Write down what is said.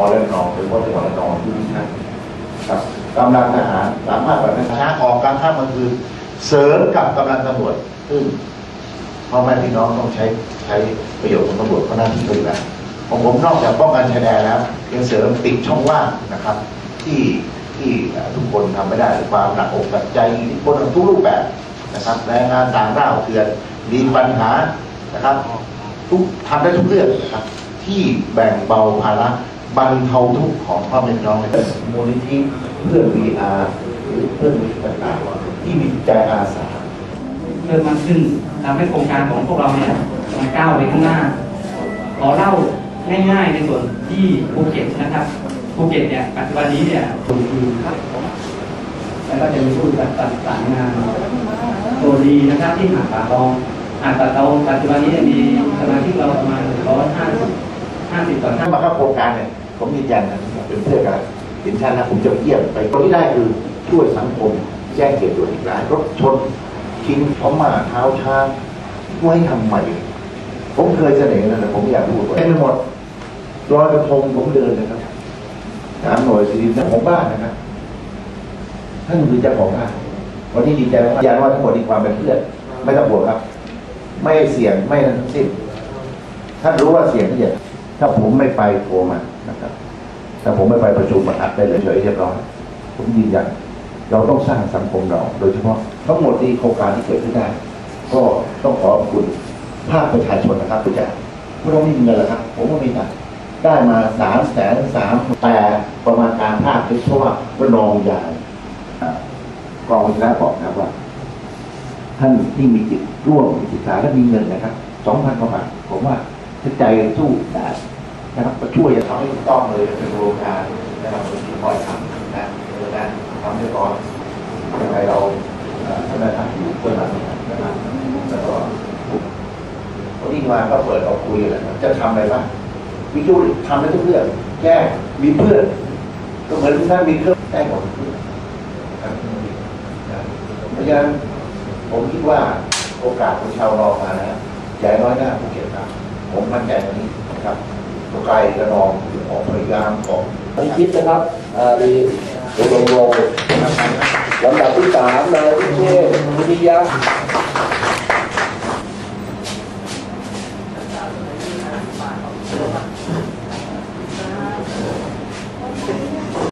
อและนองหรือว่าจังหวัดระนองทุกท่านครับกำลังทหารสามารถแบบนั้นช้าออกกลางค่ำกลางคืนเสริมกับกำลังตำรวจซึ่งพ่อแม่พี่น้องต้องใช้ใช้ประโยชน์ของตำรวจเพราะหน้าที่เขาอยู่แล้วของผมนอกจากป้องกันชายแดนแล้วยังเสริมติดช่องว่างนะครับ ที่ที่ทุกคนทำไม่ได้ความหนักอกหนักใจอิทธิพลทุกรูปแบบนะครับแรงงานต่างด้าวเถื่อนมีปัญหานะครับ ทุกทำได้ทุกเรื่องนะครับ ที่แบ่งเบาภาระ บรรเทาทุกข์ของพ่อแม่พี่น้องในมูลนิธิเพื่อน VR หรือเพื่อนมิตรต่างๆที่มีใจอาสาเพิ่มมากขึ้นทำให้โครงการของพวกเราเนี่ยมันก้าวไปข้างหน้าขอเล่าง่ายๆในส่วนที่ภูเก็ตนะครับภูเก็ตเนี่ยปัจจุบันนี้เนี่ยคุณคือแล้วก็จะมีผู้จัดสรรงานตัวดีนะครับที่หาดป่าตองหาดป่าตองปัจจุบันนี้เนี่ยมีสมาชิกเราประมาณร้อยห้าสิบห้าสิบต่อท่าถ้านมาเข้าโครงการเนี่ย ผมยืนยันนะเป็นเพื่อนกันสินชันนะผมจะไปเยี่ยมไปคนที่ได้คือช่วยสังคม แจ้งเหตุด่วนอีกรายรถชนทิ้งเขามาเท้าช้างไว้ทำไมผมเคยเสนอนะแต่ผมไม่อยากพูดไว้ไม่หมดรอยกระทงผมเดินนะครับสามหน่วยสี่สิบของบ้านนะครับท่านคือเจ้าของบ้านวันนี้ดีใจมากยันว่าทั้งหมดมีความเป็นเพื่อนไม่ต้องห่วงครับ ไม่เสี่ยงไม่นั้นทั้งสิ้นท่านรู้ว่าเสียงที่จะถ้าผมไม่ไปโทรมา นะครับถ้าผมไม่ไปประชุมมาอัดได้เลยเฉยเรียบร้อยผมยืนยันเราต้องสร้างสังคมเรา โดยเฉพาะทั้งหมดที่โครงการที่เกิดขึ้นได้ ก็ต้องขอบคุณภาคประชาชนนะครับคุณจ่าพวกเราไม่มีเงินหรอกครับ ผมก็มีตังได้มาสามแสนสามแต่ประมาณการภาคเพราะว่าระนองใหญ่กองวิชาบอกนะว่า ท่านที่มีจิตร่วมศึกษาและมีเงินนะครับสองพันกว่าบาทผมว่าถ้าใจสู้ได้ ช่วยจะทำให้ถูกต้องเลยเป็นโครงการนะครับที่คอยทำนะเออนะทำให้ก่อนยังไงเราเอ่อท่านได้ทำอยู่เพื่อหลังนะครับแล้วก็วันนี้มาก็เปิดออกคุยกันนะครับจะทำอะไรบ้างวิจูทำได้ทุกเรื่องแก้มีเพื่อนก็เหมือนท่านมีเครื่องแก้หมดเพราะฉะนั้นผมคิดว่าโอกาสของชาวรอมาแล้วใหญ่น้อยหน้าภูเก็ตครับผมมั่นใจตรงนี้นะครับ ไกลระนองออกพยายามของผมคิดนะครับอ่ามีรณรงค์ลำดับที่สามนายพิเชษวิทยา